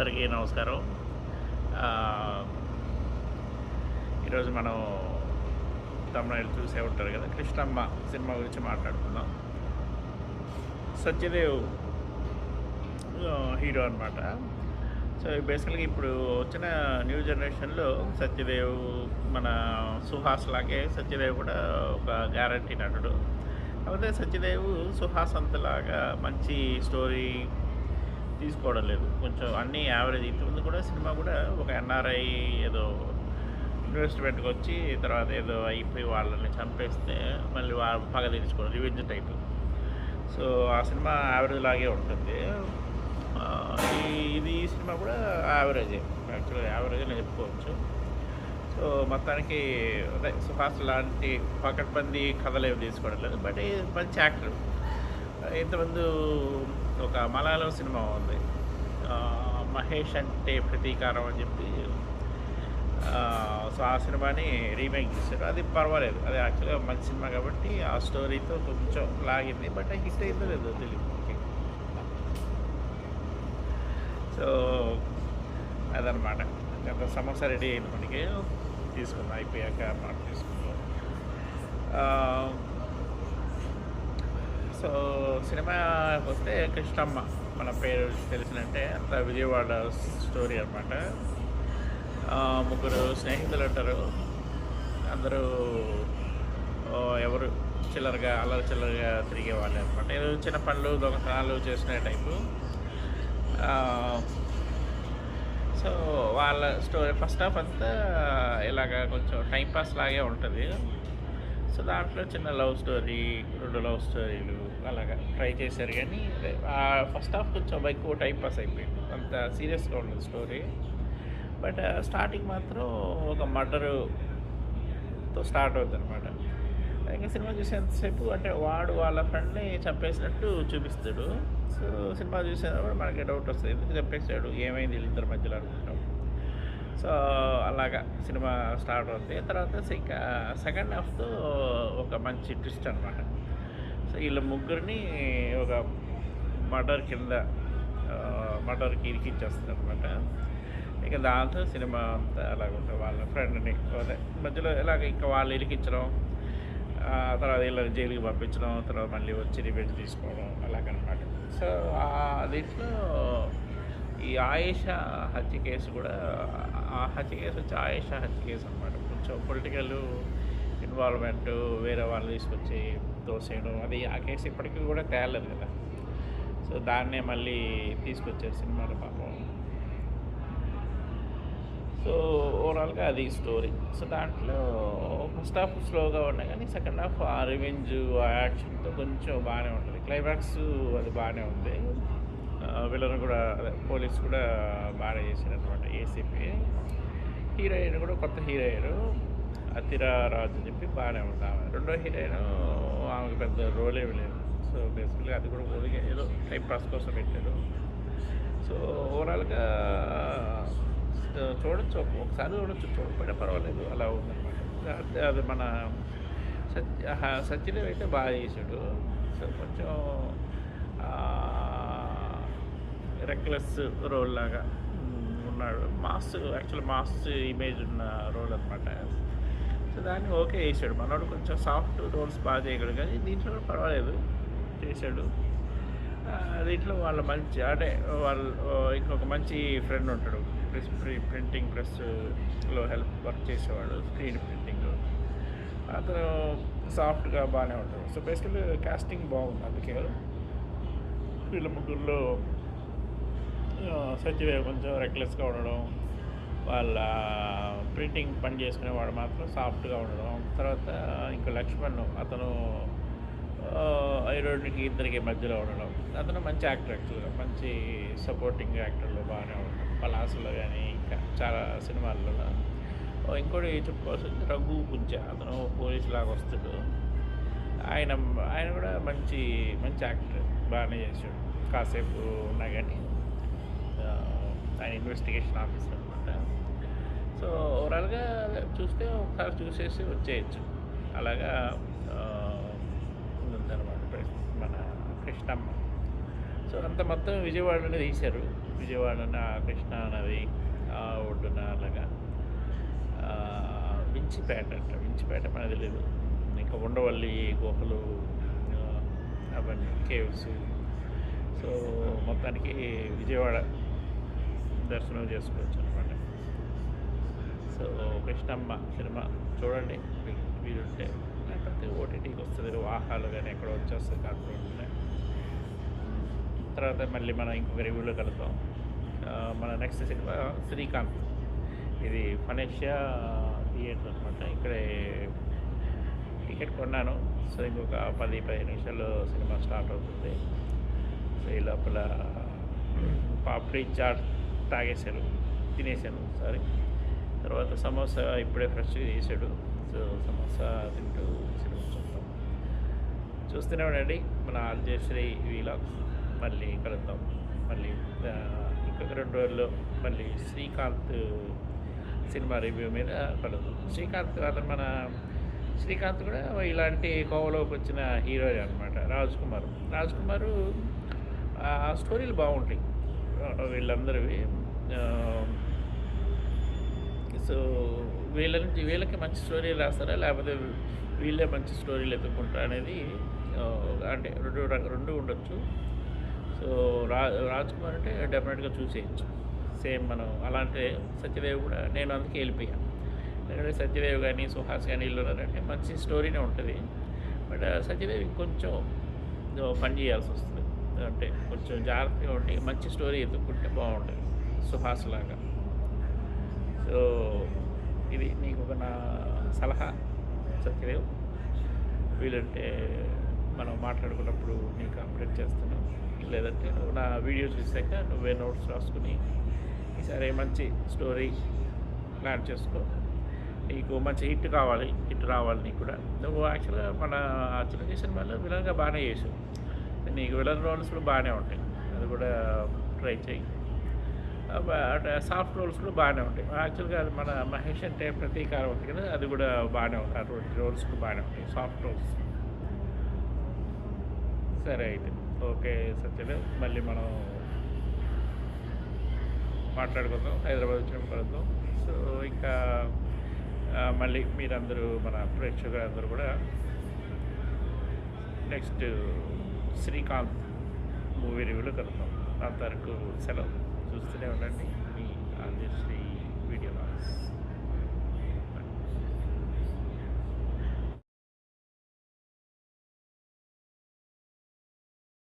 అందరికీ నమస్కారం. ఈరోజు మనం తమిళ చూసే ఉంటారు కదా కృష్ణమ్మ సినిమా గురించి మాట్లాడుకుందాం. సత్యదేవ్ హీరో అనమాట సో బేసికల్గా ఇప్పుడు వచ్చిన న్యూ జనరేషన్లో సత్యదేవ్ మన సుహాస్ లాగే సత్యదేవ్ కూడా ఒక గ్యారంటీ నటుడు కాకపోతే సత్యదేవ్ సుహాస్ అంతలాగా మంచి స్టోరీ తీసుకోవడం లేదు. కొంచెం అన్నీ యావరేజ్ ఇంతకుముందు కూడా సినిమా కూడా ఒక ఎన్ఆర్ఐ ఏదో ఇన్వెస్ట్మెంట్కి వచ్చి తర్వాత ఏదో అయిపోయి వాళ్ళని చంపేస్తే మళ్ళీ వాళ్ళ పగ తీర్చుకోవడం రివెంజ్ టైప్ సో ఆ సినిమా యావరేజ్ లాగే ఉంటుంది. ఇది ఈ సినిమా కూడా యావరేజ్ యాక్చువల్గా యావరేజ్ నేను చెప్పుకోవచ్చు. సో మొత్తానికి అదే సుహాస్ లాంటి పకడ్బందీ కథలు ఏమి తీసుకోవడం లేదు. బట్ మంచి యాక్టర్ ఇంతకుముందు ఒక మలయాళం సినిమా ఉంది. మహేష్ అంటే ప్రతీకారం అని చెప్పి సో ఆ సినిమాని రీమేక్ చేశారు. అది పర్వాలేదు. అది యాక్చువల్గా మంచి సినిమా కాబట్టి ఆ స్టోరీతో కొంచెం లాగింది. బట్ హిట్ అయిందో లేదో తెలియదు సో అదనమాట గత సమోసా రెడీ అయిన మనకి తీసుకుందాం అయిపోయాక మాట తీసుకుందాం సో సినిమా వస్తే కృష్ణమ్మ మన పేరు తెలిసినట్టే అంత విజయవాడ స్టోరీ అనమాట ముగ్గురు స్నేహితులు అంటారు అందరూ ఎవరు చిల్లరగా అల్లరి చిల్లరగా తిరిగేవాళ్ళు అనమాట ఏదో చిన్న పనులు దొంగతనాలు చేసిన టైపు. సో వాళ్ళ స్టోరీ ఫస్ట్ హాఫ్ అంతా ఇలాగ కొంచెం టైంపాస్ లాగే ఉంటుంది. సో దాంట్లో చిన్న లవ్ స్టోరీ రెండు లవ్ స్టోరీలు అలాగా ట్రై చేశారు. కానీ ఫస్ట్ హాఫ్ కొంచెం ఎక్కువ టైం పాస్ అయిపోయింది. అంత సీరియస్గా ఉండదు స్టోరీ. బట్ స్టార్టింగ్ మాత్రం ఒక మర్డరుతో స్టార్ట్ అవుతుంది అనమాట ఇంకా సినిమా చూసేంతసేపు అంటే వాడు వాళ్ళ ఫ్రెండ్ని చంపేసినట్టు చూపిస్తాడు. సో సినిమా చూసేటప్పుడు మనకి డౌట్ వస్తుంది. ఎందుకు చంపేశాడు? ఏమైంది వీళ్ళిద్దరి మధ్యలో అనుకుంటాం. సో అలాగా సినిమా స్టార్ట్ అవుతుంది తర్వాత ఇంకా సెకండ్ హాఫ్తో ఒక మంచి ట్విస్ట్ అనమాట సో వీళ్ళ ముగ్గురిని ఒక మర్డర్ కింద మర్డర్కి ఇరికించేస్తుంది అనమాట ఇక దాంతో సినిమా అంతా అలాగ ఉంటుంది వాళ్ళ ఫ్రెండ్ని అదే మధ్యలో ఇలాగ ఇంకా వాళ్ళు ఇరికించడం తర్వాత వీళ్ళని జైలుకి పంపించడం తర్వాత మళ్ళీ వచ్చి రివెంజ్ తీసుకోవడం అలాగనమాట సో దీంట్లో ఈ ఆయేష హత్య కేసు కూడా ఆ హత్య కేసు వచ్చి ఆయేషా హత్య కేసు అనమాట కొంచెం పొలిటికల్ ఇన్వాల్వ్మెంట్ వేరే వాళ్ళు తీసుకొచ్చి దోసేయడం అది ఆ కేసు ఇప్పటికీ కూడా తేలలేదు కదా. సో దాన్నే మళ్ళీ తీసుకొచ్చారు సినిమాలో పాపం. సో ఓవరాల్గా అది స్టోరీ. సో దాంట్లో ఫస్ట్ హాఫ్ స్లోగా ఉన్నాయి కానీ సెకండ్ హాఫ్ ఆ రివెంజ్ ఆ యాక్షన్తో కొంచెం బాగానే ఉంటుంది. క్లైమాక్స్ అది బాగానే ఉంది. వీళ్ళని కూడా పోలీస్ కూడా బాగానే చేశారనమాట ఏసీపీ. హీరోయిన్ కూడా కొత్త హీరోయిన్ అతిరారాజు అని చెప్పి బాగానే ఉంది ఆమె. రెండో హీరోయిన్ ఆమెకు పెద్ద రోల్ ఏమి లేదు. సో బేసిక్గా అది కూడా ఓన్లీ ఏదో టైం పాస్ కోసం పెట్టారు. సో ఓవరాల్గా చూడొచ్చు. ఒకసారి చూడొచ్చు. చూడకపోయినా పర్వాలేదు. అలా ఉందన్నమాట. అది- అది మన సత్య సత్యదేవ్ అయితే బాగా చేశాడు. సో కొంచెం రెక్లెస్ రోల్ లాగా ఉన్నాడు. మాస్ యాక్చువల్ మాస్ ఇమేజ్ ఉన్న రోల్ అనమాట సో దాన్ని ఓకే చేశాడు మనోడు కొంచెం సాఫ్ట్ రోల్స్ బాగా చేయగలడు. కానీ దీంట్లో కూడా పర్వాలేదు చేశాడు దీంట్లో వాళ్ళ మంచి అంటే వాళ్ళు ఇంకొక మంచి ఫ్రెండ్ ఉంటాడు. ప్రెస్ ప్రింటింగ్ ప్రెస్లో హెల్ప్ వర్క్ చేసేవాడు. స్క్రీన్ ప్రింటింగ్ అతను సాఫ్ట్గా బాగానే ఉంటాడు. సో బేసికలీ కాస్టింగ్ బాగుంది అందుకే. వీళ్ళ ముగ్గురులో సచివే కొంచెం రెక్లెస్గా ఉండడం వాళ్ళ ప్రింటింగ్ పని చేసుకునేవాడు మాత్రం సాఫ్ట్గా ఉండడం తర్వాత ఇంకా లక్ష్మణ్ అతను ఐరోడ్కి ఇద్దరికి మధ్యలో ఉండడం. అతను మంచి యాక్టర్ యాక్చువల్గా మంచి సపోర్టింగ్ యాక్టర్లో బాగానే ఉండడం పలాసులో కానీ ఇంకా చాలా సినిమాల్లో ఇంకోటి చెప్పుకోవాల్సింది రఘు పుంజ అతను పోలీస్ లాగా వస్తాడు. ఆయన ఆయన కూడా మంచి మంచి యాక్టర్ బాగానే చేశాడు. కాసేపు ఉన్నా కానీ ఆయన ఇన్వెస్టిగేషన్ ఆఫీసర్ అనమాట సో ఓవరాల్గా చూస్తే ఒకసారి చూసేసి వచ్చేయచ్చు. అలాగా ఉందన్నమాట మన కృష్ణమ్మ. సో అంత మొత్తం విజయవాడలోనే తీశారు. విజయవాడ నా కృష్ణా నది ఆ ఒడ్డున అలాగా. వించిపేట అంట. వించిపేట మనది తెలియదు ఇంకా ఉండవల్లి గుహలు అవన్నీ కేవ్స్. సో మొత్తానికి విజయవాడ దర్శనం చేసుకోవచ్చు అనమాట సో కృష్ణమ్మ సినిమా చూడండి. వీలుంటే లేకపోతే ఓటీటీకి వస్తుంది వాహాలు కానీ ఎక్కడ వచ్చేస్తుంది కాకుండా ఉంటున్నాయి తర్వాత మళ్ళీ మనం ఇంకొక రివ్యూలో కలుద్దాం. మన నెక్స్ట్ సినిమా శ్రీకాంత్. ఇది ఫనేషియా థియేటర్ అనమాట ఇక్కడే టికెట్ కొన్నాను. సో ఇంకొక పది పదిహేను నిమిషాలు సినిమా స్టార్ట్ అవుతుంది. సో ఈ లోపల పాపడి చాట్ తాగేశాను తినేసాను సారీ తర్వాత సమోసా ఇప్పుడే ఫ్రెష్గా చేశాడు సో సమోసా తింటూ సినిమా చూస్తాం చూస్తూనే ఉండండి. మన ఆర్జేశ్రీ వీలాగ్స్ మళ్ళీ కలుద్దాం. మళ్ళీ ఇంకొక రెండు రోజుల్లో మళ్ళీ శ్రీకాంత్ సినిమా రివ్యూ మీద కలుద్దాం. శ్రీకాంత్ అతను మన శ్రీకాంత్ కూడా ఇలాంటి కోవలోకి వచ్చిన హీరో అనమాట రాజ్ కుమార్ రాజ్ కుమారు ఆ స్టోరీలు బాగుంటాయి. వీళ్ళందరివి. సో వీళ్ళ నుంచి వీళ్ళకి మంచి స్టోరీ రాస్తారా? లేకపోతే వీళ్ళే మంచి స్టోరీలు ఎత్తుకుంటారా అనేది అంటే రెండు రెండు ఉండొచ్చు. సో రా రాజ్ కుమార్ అంటే డెఫినెట్గా చూసేయచ్చు సేమ్ మనం అలాంటి సత్యదేవ్ కూడా నేను అందుకే వెళ్ళిపోయాను ఎందుకంటే సత్యదేవ్ కానీ సుహాస్ కానీ వీళ్ళు ఉన్నారంటే మంచి స్టోరీనే ఉంటుంది. బట్ సత్యదేవ్ కొంచెం పని చేయాల్సి వస్తుంది. అంటే కొంచెం జాగ్రత్తగా ఉండి మంచి స్టోరీ ఎత్తుక్కుంటే బాగుంటుంది. సుహాస్ లాగా సో ఇది నీకు ఒక నా సలహా సత్యదేవ్. వీలంటే మనం మాట్లాడుకున్నప్పుడు నీకు అప్డేట్ చేస్తాను లేదంటే నువ్వు నా వీడియో చూసాక నువ్వే నోట్స్ రాసుకుని ఈసారి మంచి స్టోరీ ప్లాన్ చేసుకో. నీకు మంచి హిట్ కావాలి హిట్ రావాలి నీకు కూడా. నువ్వు యాక్చువల్గా మన చిన్న సినిమాలో విలన్గా బాగానే చేసావు. నీకు విలన్ రోల్స్ కూడా బాగానే ఉంటాయి. అది కూడా ట్రై చేయి. సాఫ్ట్ రోల్స్ కూడా బాగానే ఉంటాయి. యాక్చువల్గా అది మన మహేష్ అంటే ప్రతీకారం ఉంది కదా అది కూడా బాగానే ఉంటాయి. అటువంటి రోల్స్ కూడా బాగానే ఉంటాయి సాఫ్ట్ రోల్స్ సరే అయితే. ఓకే సత్యదేవ్. మళ్ళీ మనం మాట్లాడుకుందాం. హైదరాబాద్ వచ్చిన కలుద్దాం. సో ఇంకా మళ్ళీ మీరందరూ మన ప్రేక్షకులందరూ కూడా నెక్స్ట్ శ్రీకాంత్ మూవీ రివ్యూలో కలుద్దాం. అంతవరకు సెలవు. చూస్తూనే ఉండండి మీ ఆర్జెస్టీ వీడియో